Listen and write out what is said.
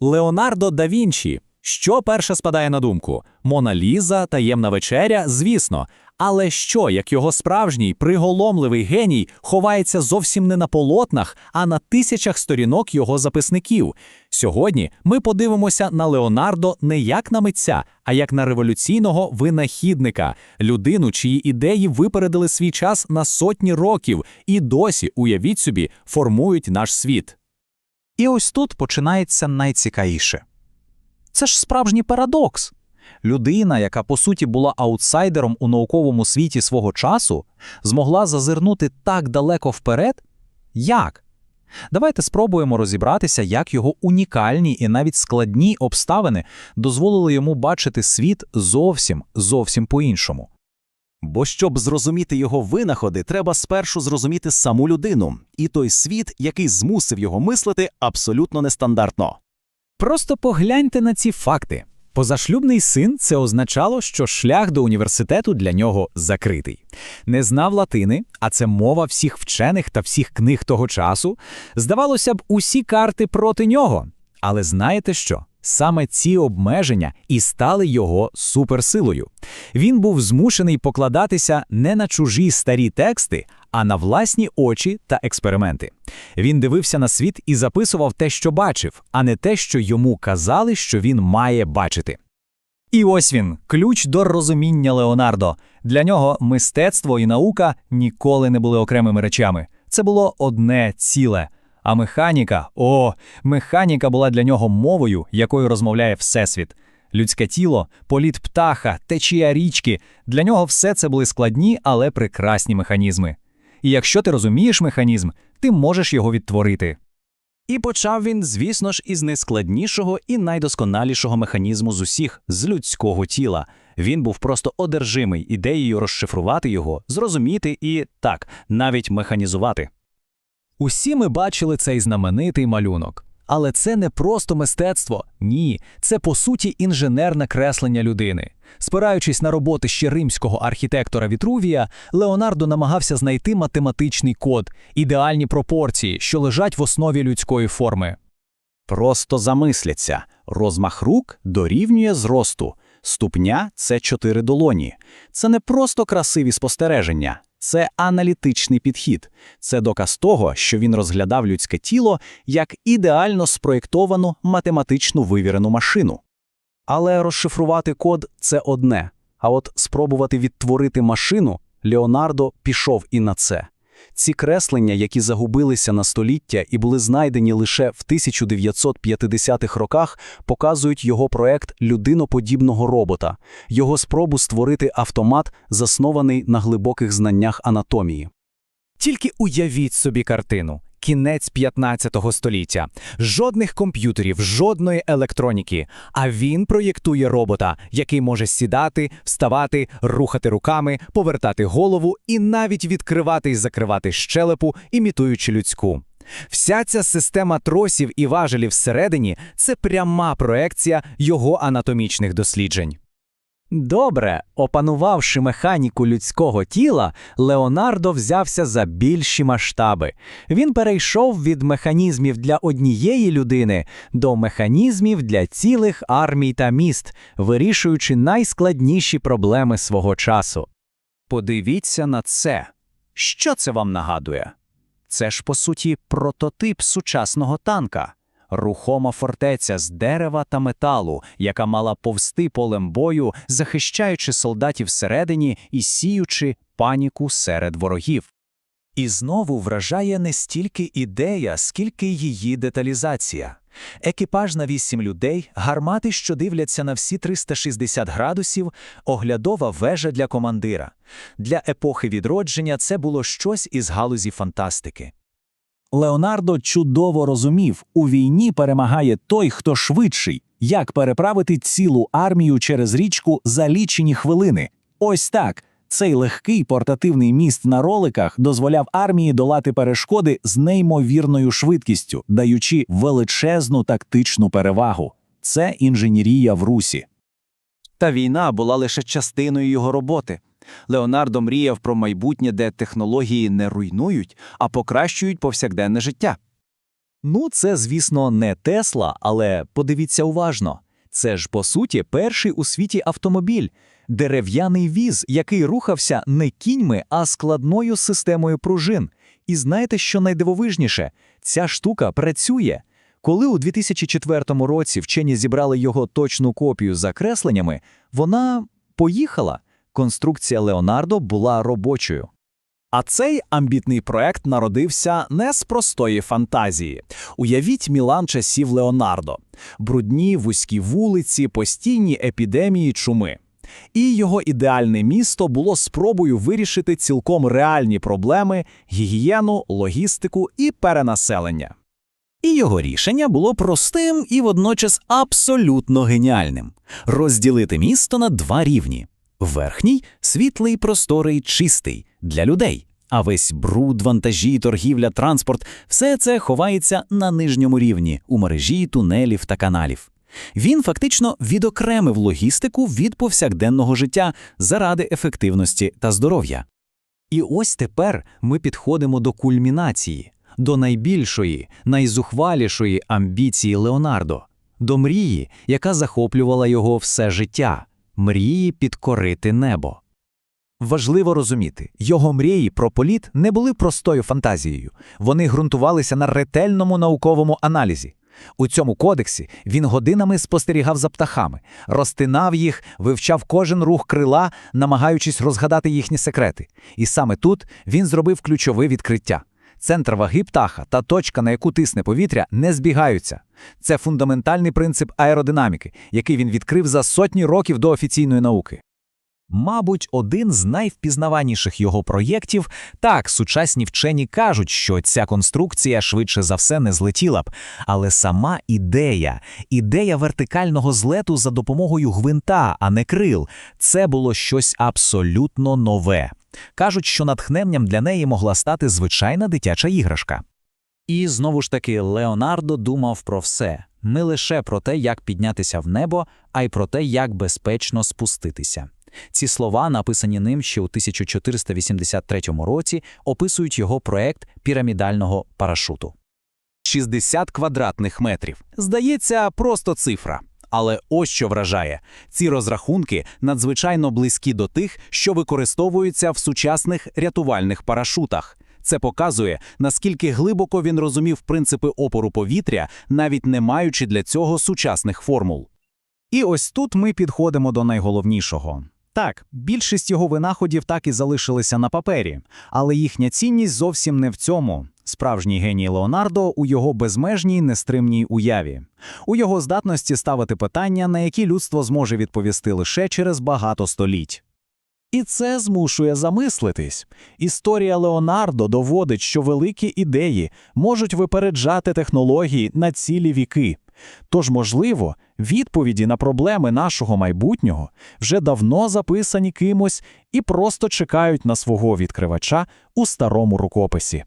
Леонардо да Вінчі. Що перше спадає на думку? Мона Ліза, таємна вечеря, звісно. Але що, як його справжній приголомливий геній ховається зовсім не на полотнах, а на тисячах сторінок його записників? Сьогодні ми подивимося на Леонардо не як на митця, а як на революційного винахідника, людину, чиї ідеї випередили свій час на сотні років і досі, уявіть собі, формують наш світ. І ось тут починається найцікавіше. Це ж справжній парадокс. Людина, яка по суті була аутсайдером у науковому світі свого часу, змогла зазирнути так далеко вперед? Як? Давайте спробуємо розібратися, як його унікальні і навіть складні обставини дозволили йому бачити світ зовсім зовсім по-іншому. Бо щоб зрозуміти його винаходи, треба спершу зрозуміти саму людину і той світ, який змусив його мислити абсолютно нестандартно. Просто погляньте на ці факти. Позашлюбний син це означало, що шлях до університету для нього закритий. Не знав латини, а це мова всіх вчених та всіх книг того часу. Здавалося б, усі карти проти нього. Але знаєте що? Саме ці обмеження і стали його суперсилою. Він був змушений покладатися не на чужі старі тексти, а на власні очі та експерименти. Він дивився на світ і записував те, що бачив, а не те, що йому казали, що він має бачити. І ось він, ключ до розуміння Леонардо. Для нього мистецтво і наука ніколи не були окремими речами. Це було одне ціле. А механіка, о, механіка була для нього мовою, якою розмовляє Всесвіт. Людське тіло, політ птаха, течія річки для нього все це були складні, але прекрасні механізми. І якщо ти розумієш механізм, ти можеш його відтворити. І почав він, звісно ж, із найскладнішого і найдосконалішого механізму з усіх з людського тіла. Він був просто одержимий ідеєю розшифрувати його, зрозуміти і так, навіть механізувати. Усі ми бачили цей знаменитий малюнок. Але це не просто мистецтво, ні, це по суті інженерне креслення людини. Спираючись на роботи ще римського архітектора Вітрувія, Леонардо намагався знайти математичний код, ідеальні пропорції, що лежать в основі людської форми. Просто замисляться, розмах рук дорівнює зросту, ступня це чотири долоні. Це не просто красиві спостереження, це аналітичний підхід. Це доказ того, що він розглядав людське тіло як ідеально спроєктовану математично вивірену машину. Але розшифрувати код це одне. А от спробувати відтворити машину Леонардо пішов і на це. Ці креслення, які загубилися на століття і були знайдені лише в 1950-х роках, показують його проект людиноподібного робота, його спробу створити автомат, заснований на глибоких знаннях анатомії. Тільки уявіть собі картину. Кінець 15 століття. Жодних комп'ютерів, жодної електроніки. А він проєктує робота, який може сідати, вставати, рухати руками, повертати голову і навіть відкривати і закривати щелепу, імітуючи людську. Вся ця система тросів і важелів всередині це пряма проекція його анатомічних досліджень. Добре, опанувавши механіку людського тіла, Леонардо взявся за більші масштаби. Він перейшов від механізмів для однієї людини до механізмів для цілих армій та міст, вирішуючи найскладніші проблеми свого часу. Подивіться на це. Що це вам нагадує? Це ж, по суті, прототип сучасного танка. Рухома фортеця з дерева та металу, яка мала повсти полем бою, захищаючи солдатів всередині і сіючи паніку серед ворогів. І знову вражає не стільки ідея, скільки її деталізація. Екіпаж на вісім людей, гармати, що дивляться на всі 360 градусів, оглядова вежа для командира. Для епохи відродження це було щось із галузі фантастики. Леонардо чудово розумів, у війні перемагає той, хто швидший, як переправити цілу армію через річку за лічені хвилини. Ось так. Цей легкий портативний міст на роликах дозволяв армії долати перешкоди з неймовірною швидкістю, даючи величезну тактичну перевагу. Це інженерія в русі. Та війна була лише частиною його роботи. Леонардо мріяв про майбутнє, де технології не руйнують, а покращують повсякденне життя. Ну, це, звісно, не Тесла, але подивіться уважно. Це ж, по суті, перший у світі автомобіль. Дерев'яний віз, який рухався не кіньми, а складною системою пружин. І знаєте, що найдивовижніше? Ця штука працює. Коли у 2004 році вчені зібрали його точну копію з закресленнями, вона поїхала. Конструкція Леонардо була робочою. А цей амбітний проект народився не з простої фантазії. Уявіть Мілан часів Леонардо, брудні вузькі вулиці, постійні епідемії чуми. І його ідеальне місто було спробою вирішити цілком реальні проблеми гігієну, логістику і перенаселення. І його рішення було простим і водночас абсолютно геніальним розділити місто на два рівні: верхній світлий, просторий, чистий для людей. А весь бруд, вантажі, торгівля, транспорт все це ховається на нижньому рівні у мережі тунелів та каналів. Він фактично відокремив логістику від повсякденного життя заради ефективності та здоров'я. І ось тепер ми підходимо до кульмінації, до найбільшої, найзухвалішої амбіції Леонардо, до мрії, яка захоплювала його все життя, мрії підкорити небо. Важливо розуміти, його мрії про політ не були простою фантазією, вони ґрунтувалися на ретельному науковому аналізі. У цьому кодексі він годинами спостерігав за птахами, розтинав їх, вивчав кожен рух крила, намагаючись розгадати їхні секрети. І саме тут він зробив ключове відкриття. Центр ваги птаха та точка, на яку тисне повітря, не збігаються. Це фундаментальний принцип аеродинаміки, який він відкрив за сотні років до офіційної науки. Мабуть, один з найвпізнаваніших його проєктів. Так, сучасні вчені кажуть, що ця конструкція швидше за все не злетіла б, але сама ідея, ідея вертикального злету за допомогою гвинта, а не крил, це було щось абсолютно нове. Кажуть, що натхненням для неї могла стати звичайна дитяча іграшка. І знову ж таки, Леонардо думав про все не лише про те, як піднятися в небо, а й про те, як безпечно спуститися. Ці слова, написані ним ще у 1483 році, описують його проект пірамідального парашуту. 60 квадратних метрів. Здається, просто цифра. Але ось що вражає: ці розрахунки надзвичайно близькі до тих, що використовуються в сучасних рятувальних парашутах. Це показує, наскільки глибоко він розумів принципи опору повітря, навіть не маючи для цього сучасних формул. І ось тут ми підходимо до найголовнішого. Так, більшість його винаходів так і залишилися на папері, але їхня цінність зовсім не в цьому. Справжній геній Леонардо у його безмежній нестримній уяві, у його здатності ставити питання, на які людство зможе відповісти лише через багато століть. І це змушує замислитись. Історія Леонардо доводить, що великі ідеї можуть випереджати технології на цілі віки. Тож, можливо, відповіді на проблеми нашого майбутнього вже давно записані кимось і просто чекають на свого відкривача у старому рукописі.